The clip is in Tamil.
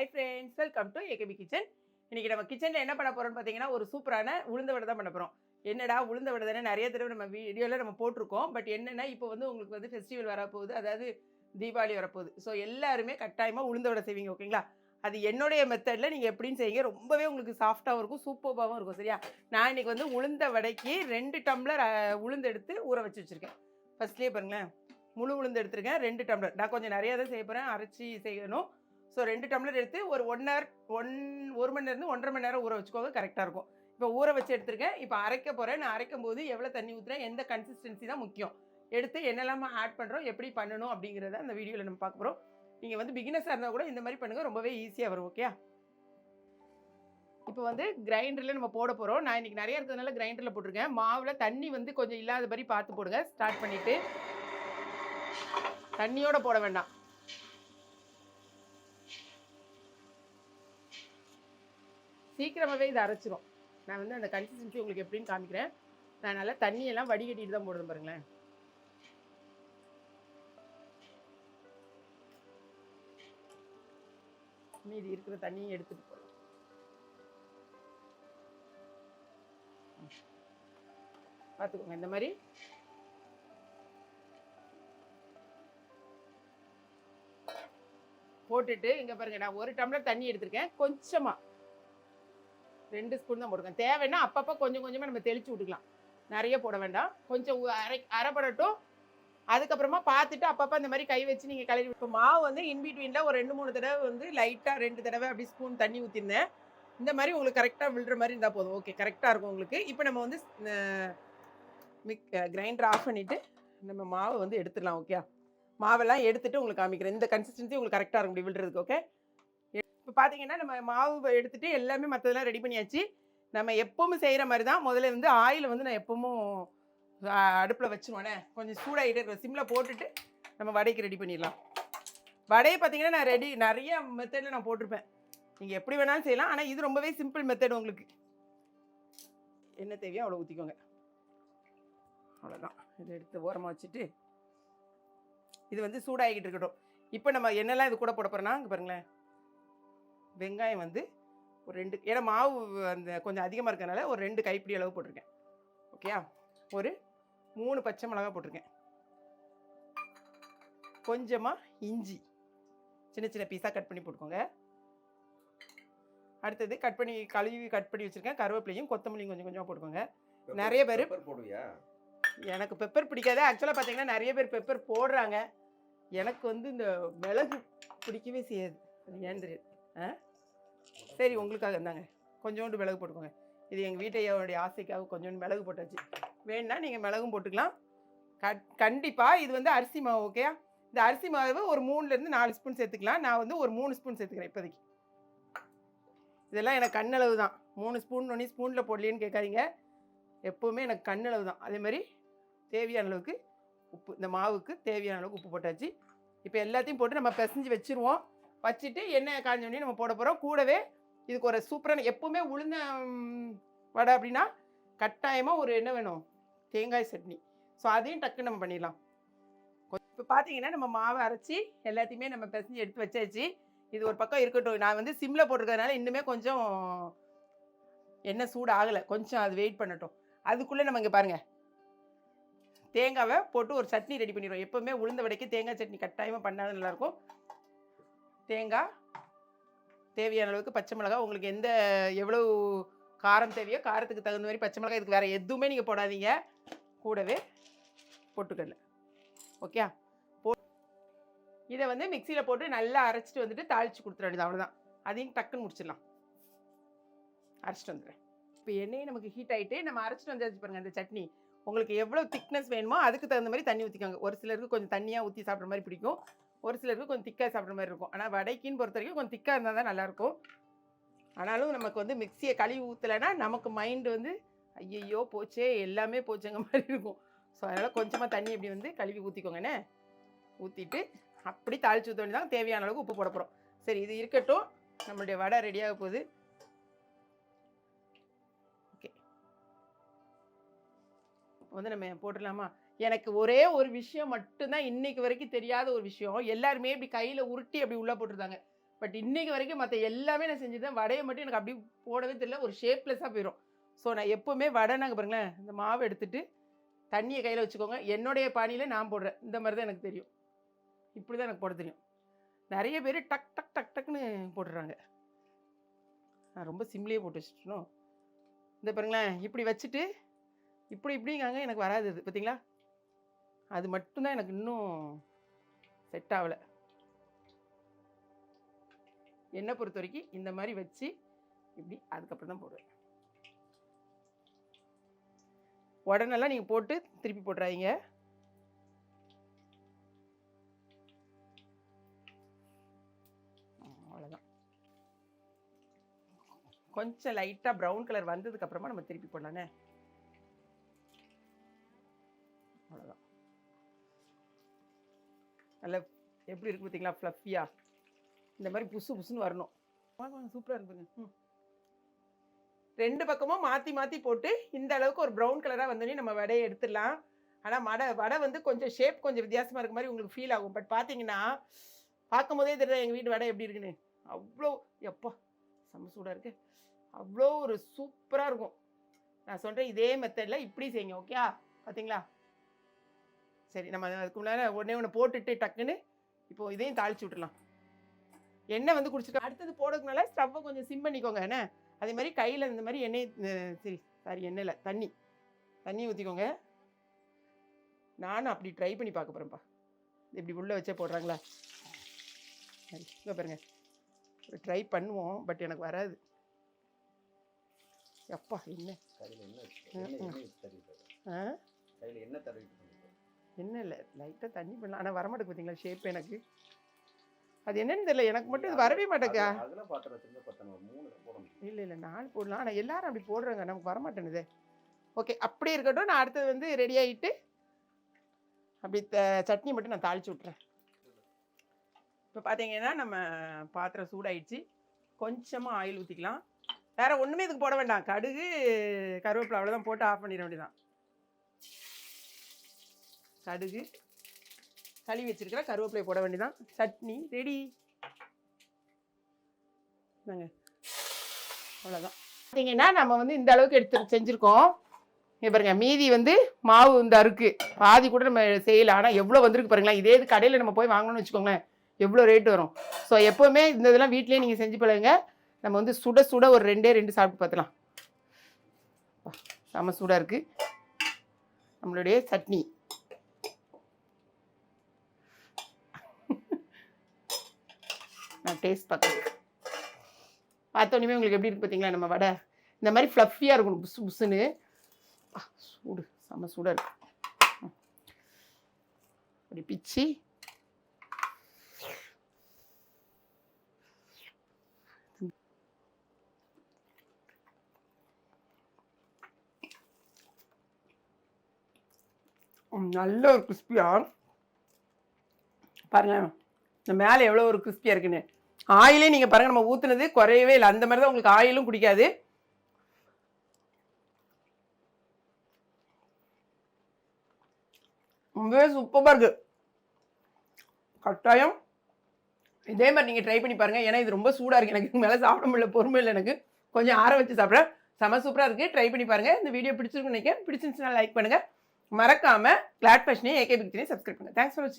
Hi friends welcome to AKP kitchen இன்றைக்கி நம்ம கிச்சனில் என்ன பண்ண போகிறோம்னு பார்த்தீங்கன்னா ஒரு சூப்பரான உளுந்த வடை தான் பண்ண போகிறோம் என்னடா உளுந்த வடை தானே? நிறைய தடவை நம்ம வீடியோவில் நம்ம போட்டிருக்கோம். பட் என்னென்னா இப்போ வந்து உங்களுக்கு வந்து ஃபெஸ்டிவல் வரப்போகுது. அதாவது தீபாவளி வரப்போகுது. ஸோ எல்லாருமே கட்டாயமாக உளுந்த வடை செய்வீங்க ஓகேங்களா அது என்னுடைய மெத்தடில் நீங்கள் எப்படின்னு செய்யுங்க. ரொம்பவே உங்களுக்கு சாஃப்டாகவும் இருக்கும் சூப்பராகவும் இருக்கும் சரியா? நான் இன்னைக்கு வந்து உளுந்த வடைக்கு ரெண்டு டம்ளர் உளுந்தெடுத்து உளுந்து எடுத்து ஊற வச்சு வச்சுருக்கேன். ஃபர்ஸ்ட்லேயே பாருங்களேன். முழு உளுந்து எடுத்துருக்கேன் ரெண்டு டம்ளர். நான் கொஞ்சம் நிறையா தான் செய்ய போகிறேன் அரைச்சி செய்யணும். ஸோ ரெண்டு டம்ளர் எடுத்து ஒரு ஒன் ஹவர் ஒன் ஒரு மணி நேரம் ஒன்றரை மணி நேரம் ஊற வச்சுக்கோங்க கரெக்டாக இருக்கும். இப்போ ஊற வச்சு எடுத்திருக்கேன். இப்போ அரைக்க போகிறேன் நான் அரைக்கும் போது எவ்வளோ தண்ணி ஊற்றுறேன் எந்த கன்சிஸ்டன்சி தான் முக்கியம்? எடுத்து என்னெல்லாமல் ஆட் பண்ணுறோம் எப்படி பண்ணணும்? அப்படிங்கிறத அந்த வீடியோவில் நம்ம பார்க்க போகிறோம் நீங்கள் வந்து பிகினஸாக இருந்தால் கூட இந்த மாதிரி பண்ணுங்கள் ரொம்பவே ஈஸியாக வரும் ஓகே இப்போ வந்து கிரைண்டரில் நம்ம போட போகிறோம் நான் இன்றைக்கி நிறைய இருக்கிறதுனால கிரைண்டரில் போட்டிருக்கேன். மாவில் தண்ணி வந்து கொஞ்சம் இல்லாத மாதிரி பார்த்து போடுங்க. ஸ்டார்ட் பண்ணிவிட்டு தண்ணியோடு போட வேண்டாம். சீக்கிரமாகவே இதை அரைச்சிரும். நான் வந்து அந்த கன்சிஸ்டன்சி உங்களுக்கு எப்படின்னு காமிக்கிறேன். நான் நல்லா தண்ணியெல்லாம் வடிகட்டிட்டு தான் போடுறேன் பாருங்களேன். மீதி இருக்கிற தண்ணியும் எடுத்துட்டு போகலாம் பார்த்துக்கோங்க இந்த மாதிரி. போட்டுட்டு இங்கே பாருங்க நான் ஒரு டம்ளர் தண்ணி எடுத்திருக்கேன். கொஞ்சமாக ரெண்டு ஸ்பூன் தான் போட்டுக்கேன் தேவைன்னா அப்பப்போ கொஞ்சம் கொஞ்சமாக நம்ம தெளித்து விட்டுக்கலாம். நிறைய போட வேண்டாம். கொஞ்சம் அரை அரைப்படட்டும். அதுக்கப்புறமா பார்த்துட்டு அப்பப்போ இந்த மாதிரி கை வச்சு நீங்கள் கலரி இப்போ மாவு வந்து இன்பிட்வீனில் ஒரு ரெண்டு மூணு தடவை வந்து லைட்டாக ரெண்டு தடவை அப்படி ஸ்பூன் தண்ணி ஊற்றிருந்தேன் இந்த மாதிரி உங்களுக்கு கரெக்டாக விழுற மாதிரி இருந்தால் போதும். ஓகே கரெக்டாக இருக்கும் உங்களுக்கு. இப்போ நம்ம வந்து மிக் கிரைண்டர் ஆஃப் பண்ணிவிட்டு நம்ம மாவை வந்து எடுத்துடலாம் ஓகே மாவெல்லாம் எடுத்துட்டு உங்களுக்கு காமிக்கிறேன். இந்த கன்சிஸ்டன்சி உங்களுக்கு கரெக்டாக இருக்கும் இப்படி விழுறதுக்கு ஓகே இப்போ பார்த்தீங்கன்னா நம்ம மாவு எடுத்துகிட்டு எல்லாமே மற்றதெல்லாம் ரெடி பண்ணியாச்சு. நம்ம எப்பவும் செய்கிற மாதிரி தான் முதல்ல வந்து ஆயில் வந்து நான் எப்பவும் அடுப்பில் வச்சுருவானே. கொஞ்சம் சூடாகிட்டே இருக்கிற சிம்மில் போட்டுட்டு நம்ம வடைக்கு ரெடி பண்ணிடலாம். வடையை பார்த்தீங்கன்னா நான் ரெடி நிறைய மெத்தடில் நான் போட்டிருப்பேன். நீங்கள் எப்படி வேணாலும் செய்யலாம். ஆனால் இது ரொம்பவே சிம்பிள் மெத்தட் உங்களுக்கு. என்ன தேவையோ? அவ்வளோ ஊற்றிக்கோங்க அவ்வளோதான் இதை எடுத்து ஓரமாக வச்சுட்டு இது வந்து சூடாகிக்கிட்டு இருக்கட்டும். இப்போ நம்ம என்னெல்லாம் இது கூட போட போகிறோன்னா இங்கே பாருங்களேன். வெங்காயம் வந்து ஒரு ரெண்டு ஏன்னா மாவு அந்த கொஞ்சம் அதிகமாக இருக்கறனால ஒரு ரெண்டு கைப்பிடி அளவு போட்டிருக்கேன். ஓகேயா? ஒரு மூணு பச்சை மிளகாய் போட்டிருக்கேன். கொஞ்சமாக இஞ்சி. சின்ன சின்ன பீஸாக கட் பண்ணி போட்டுக்கோங்க. அடுத்தது கட் பண்ணி கழுவி கட் பண்ணி வச்சுருக்கேன். கருவேப்பிலையும் கொத்தமல்லியும் கொஞ்சம் கொஞ்சமாக போட்டுக்கோங்க. நிறைய பேரு- போடுவியா? எனக்கு பெப்பர் பிடிக்காது. ஆக்சுவலாக பார்த்தீங்கன்னா நிறைய பேர் பெப்பர் போடுறாங்க. எனக்கு வந்து இந்த மிளகு பிடிக்கவே செய்யாது. ஏன் தெரியாது? ஆ? சரி உங்களுக்காக இருந்தாங்க கொஞ்சோண்டு மிளகு போட்டுக்கோங்க. இது எங்கள் வீட்டையோடைய ஆசைக்காக கொஞ்சோண்டு மிளகு போட்டாச்சு. வேணுன்னா நீங்கள் மிளகும் போட்டுக்கலாம். கட் கண்டிப்பாக இது வந்து அரிசி மாவு ஓகேயா இந்த அரிசி மாவு ஒரு மூணுலேருந்து நாலு ஸ்பூன் சேர்த்துக்கலாம். நான் வந்து ஒரு மூணு ஸ்பூன் சேர்த்துக்கிறேன் இப்போதைக்கு. இதெல்லாம் எனக்கு கண்ணளவு தான். மூணு ஸ்பூன் ஒன்றி ஸ்பூனில் போடலையேன்னு கேட்காதீங்க. எப்போவுமே எனக்கு கண்ணளவு தான். அதே மாதிரி தேவையான அளவுக்கு உப்பு இந்த மாவுக்கு தேவையான அளவுக்கு உப்பு போட்டாச்சு. இப்போ எல்லாத்தையும் போட்டு நம்ம பிசைஞ்சு வச்சுருவோம். வச்சுட்டு எண்ணெய் காஞ்சோடனே நம்ம போட போகிறோம் கூடவே இதுக்கு ஒரு சூப்பரான எப்போவுமே உளுந்த வடை அப்படின்னா கட்டாயமாக ஒரு என்ன வேணும்? தேங்காய் சட்னி. ஸோ அதையும் டக்கு நம்ம பண்ணிடலாம். இப்போ பார்த்தீங்கன்னா நம்ம மாவை அரைச்சி எல்லாத்தையுமே நம்ம பிசைஞ்சு எடுத்து வச்சாச்சு. இது ஒரு பக்கம் இருக்கட்டும். நான் வந்து சிம்மில் போட்டிருக்கிறதுனால இன்னுமே கொஞ்சம் எண்ணெய் சூடு ஆகலை கொஞ்சம் அது வெயிட் பண்ணட்டும். அதுக்குள்ளே நம்ம இங்கே பாருங்கள் தேங்காவை போட்டு ஒரு சட்னி ரெடி பண்ணிடுவோம் எப்போவுமே உளுந்த வடைக்கு தேங்காய் சட்னி கட்டாயமாக பண்ணால் நல்லாயிருக்கும் தேங்காய் தேவையான அளவுக்கு பச்சை மிளகாய். உங்களுக்கு எந்த எவ்வளோ காரம் தேவையோ காரத்துக்கு தகுந்த மாதிரி பச்சை மிளகாய். இதுக்கு வேறு எதுவுமே நீங்கள் போடாதீங்க. கூடவே பொட்டுக்கடலை. ஓகே போ இதை வந்து மிக்சியில் போட்டு நல்லா அரைச்சிட்டு வந்துட்டு தாளித்து கொடுத்துட வேண்டியது அவ்வளோதான் அதையும் டக்குன்னு முடிச்சிடலாம். அரைச்சிட்டு வந்துடுறேன். இப்போ எண்ணெய் நமக்கு ஹீட் ஆகிட்டு நம்ம அரைச்சிட்டு வந்தாச்சு பாருங்கள் அந்த சட்னி. உங்களுக்கு எவ்வளோ திக்னஸ் வேணுமோ அதுக்கு தகுந்த மாதிரி தண்ணி ஊற்றிக்கோங்க ஒரு சிலருக்கு கொஞ்சம் தண்ணியாக ஊற்றி சாப்பிட்ற மாதிரி பிடிக்கும். ஒரு சிலருக்கு கொஞ்சம் திக்காக சாப்பிட்ற மாதிரி இருக்கும். ஆனால் வடைக்குன்னு பொறுத்த வரைக்கும் கொஞ்சம் திக்காக இருந்தால் தான் நல்லாயிருக்கும் ஆனாலும் நமக்கு வந்து மிக்சியை கழுவி ஊற்றலைன்னா நமக்கு மைண்டு வந்து ஐயையோ போச்சே எல்லாமே போச்சுங்க மாதிரி இருக்கும். ஸோ அதனால் கொஞ்சமாக தண்ணி இப்படி வந்து கழுவி ஊற்றிக்கோங்கண்ணே ஊற்றிட்டு அப்படி தாளிச்சு ஊற்ற தான் தேவையான அளவுக்கு உப்பு போட போகிறோம் சரி இது இருக்கட்டும். நம்மளுடைய வடை ரெடியாக போகுது. ஓகே வந்து நம்ம போட்டுடலாமா? எனக்கு ஒரே ஒரு விஷயம் மட்டும்தான் இன்னைக்கு வரைக்கும் தெரியாத ஒரு விஷயம். எல்லாருமே இப்படி கையில் உருட்டி அப்படி உள்ளே போட்டிருந்தாங்க. பட் இன்னைக்கு வரைக்கும் மற்ற எல்லாமே நான் செஞ்சுதான் வடையை மட்டும் எனக்கு அப்படி போடவே தெரியல. ஒரு ஷேப்லெஸ்ஸாக போயிடும் ஸோ நான் எப்போவுமே வடை நாங்கள் பாருங்களேன் இந்த மாவு எடுத்துட்டு தண்ணியை கையில் வச்சுக்கோங்க. என்னுடைய பாணியில் நான் போடுறேன். இந்த மாதிரி தான் எனக்கு தெரியும். இப்படி தான் எனக்கு போட தெரியும். நிறைய பேர் டக் டக் டக் டக்னு போட்டுடுறாங்க நான் ரொம்ப சிம்லேயே போட்டு வச்சுட்டணும் இந்த பாருங்களேன் இப்படி வச்சுட்டு இப்படி இப்படிங்காங்க. எனக்கு வராது இது பார்த்தீங்களா அது மட்டும்தான் எனக்கு இன்னும் செட் ஆகலை. என்னை பொறுத்த வரைக்கும் இந்த மாதிரி வச்சு இப்படி அதுக்கப்புறம் தான் போடுவேன். உடனெல்லாம் நீங்கள் போட்டு திருப்பி போட்டுறாதீங்க. அவ்வளோதான் கொஞ்சம் லைட்டாக ப்ரௌன் கலர் வந்ததுக்கப்புறமா நம்ம திருப்பி போடலானே நல்ல எப்படி இருக்கு பார்த்தீங்களா ஃப்ளஃபியா இந்த மாதிரி புசு புசுன்னு வரணும். சூப்பராக இருக்குங்க ம். ரெண்டு பக்கமும் மாற்றி மாற்றி போட்டு இந்த அளவுக்கு ஒரு ப்ரௌன் கலராக வந்தோடனே நம்ம வடையை எடுத்துடலாம். ஆனால் வடை வடை வந்து கொஞ்சம் ஷேப் கொஞ்சம் வித்தியாசமாக இருக்க மாதிரி உங்களுக்கு ஃபீல் ஆகும். பட் பார்த்தீங்கன்னா பார்க்கும் போதே தெரியுது எங்கள் வீட்டு வடை எப்படி இருக்குன்னு? அவ்வளோ எப்பா செம்ம சூடாக இருக்கு. அவ்வளோ ஒரு சூப்பராக இருக்கும். நான் சொல்கிறேன் இதே மெத்தடில் இப்படி செய்யுங்க ஓகே பார்த்தீங்களா சரி நம்ம அதுக்கு முன்னாடி ஒன்றே ஒன்று போட்டுட்டு டக்குன்னு இப்போ இதையும் தாளிச்சு விட்டுலாம் எண்ணெய் வந்து குடிச்சிட்டு அடுத்தது போடுறதுனால ஸ்டவ்வை கொஞ்சம் சிம் பண்ணிக்கோங்க. என்ன? அதே மாதிரி கையில் இந்த மாதிரி எண்ணெய் சரி சாரி எண்ணெயில் தண்ணி. தண்ணி ஊற்றிக்கோங்க நானும் அப்படி ட்ரை பண்ணி பார்க்க போகிறேன்ப்பா இப்படி உள்ளே வச்சே போடுறாங்களா? சரி இங்கே பாருங்க. ட்ரை பண்ணுவோம் பட் எனக்கு வராது. அப்பா என்ன? ஆ? என்ன இல்லை லைட்டாக தண்ணி பண்ணலாம். ஆனால் வரமாட்டேங்குது பார்த்தீங்களா ஷேப் எனக்கு? அது என்னன்னு தெரியல எனக்கு மட்டும் இது வரவே மாட்டேக்கா இல்லை இல்லை நாலு போடலாம். ஆனால் எல்லாரும் அப்படி போடுறாங்க. நமக்கு வரமாட்டேனுதே ஓகே அப்படி இருக்கட்டும். நான் அடுத்தது வந்து ரெடி ஆகிட்டு அப்படி த சட்னி மட்டும் நான் தாளிச்சு விட்றேன் இப்போ பார்த்தீங்கன்னா நம்ம பாத்திரம் சூடாயிடுச்சு. கொஞ்சமாக ஆயில் ஊற்றிக்கலாம் வேற ஒன்றுமே இதுக்கு போட வேண்டாம். கடுகு கருவேப்பிலை அவ்வளோதான் போட்டு ஆஃப் பண்ணிட வேண்டியதான் கடுகு கழுவி வச்சுருக்கிற கருவேப்பிலை போட வேண்டியதான் சட்னி ரெடி நாங்க அவ்வளோதான் பார்த்தீங்கன்னா நம்ம வந்து இந்த அளவுக்கு எடுத்து செஞ்சுருக்கோம். இங்க பாருங்க மீதி வந்து மாவு இந்த அருக்கு பாதி கூட நம்ம செய்யலை. ஆனால் எவ்வளோ வந்திருக்கு பாருங்களேன். இதே இது கடையில் நம்ம போய் வாங்கணும்னு வச்சுக்கோங்களேன். எவ்வளோ ரேட் வரும். ஸோ எப்போவுமே இந்த இதெல்லாம் வீட்லேயே நீங்கள் செஞ்சு பழகுங்க. நம்ம வந்து சுட சுட ஒரு ரெண்டே ரெண்டு சாப்பிட்டு பார்த்துலாம் செம சூடாக இருக்குது நம்மளுடைய சட்னி. நான் டேஸ்ட் பார்க்குறேன் பார்த்தோன்னே உங்களுக்கு எப்படி இருக்கு பார்த்தீங்களா நம்ம வடை? இந்த மாதிரி ஃப்ளஃபியாக இருக்கணும் புசு புசுன்னு. சூடு செம்ம சூடாக இருக்கு. அப்படி பிச்சு. நல்ல ஒரு கிறிஸ்பியாக பாருங்க இந்த மேலே எவ்வளோ ஒரு கிறிஸ்பியாக இருக்குன்னு. ஆயிலே நீங்கள் பாருங்கள் நம்ம ஊற்றுனது குறையவே இல்லை. அந்த மாதிரி தான் உங்களுக்கு ஆயிலும் குடிக்காது. ரொம்பவே சூப்பராக இருக்குது கட்டாயம். இதே மாதிரி நீங்கள் ட்ரை பண்ணி பாருங்கள் ஏன்னா இது ரொம்ப சூடாக இருக்குது எனக்கு மேலே சாப்பிட முடியல பொறுமை இல்லை எனக்கு. கொஞ்சம் ஆற வச்சு சாப்பிட்றேன். செம சூப்பராக இருக்குது ட்ரை பண்ணி பாருங்கள் இந்த வீடியோ பிடிச்சிருக்குன்னு நினைக்கிறேன். பிடிச்சிருந்துச்சுன்னா லைக் பண்ணுங்கள் மறக்காமல் கிளாட் ஃபேஷனையும் ஏகே பிக்சனையும் சப்ஸ்கிரைப் பண்ணுங்கள் தேங்க்ஸ் ஃபார் வாட்சிங்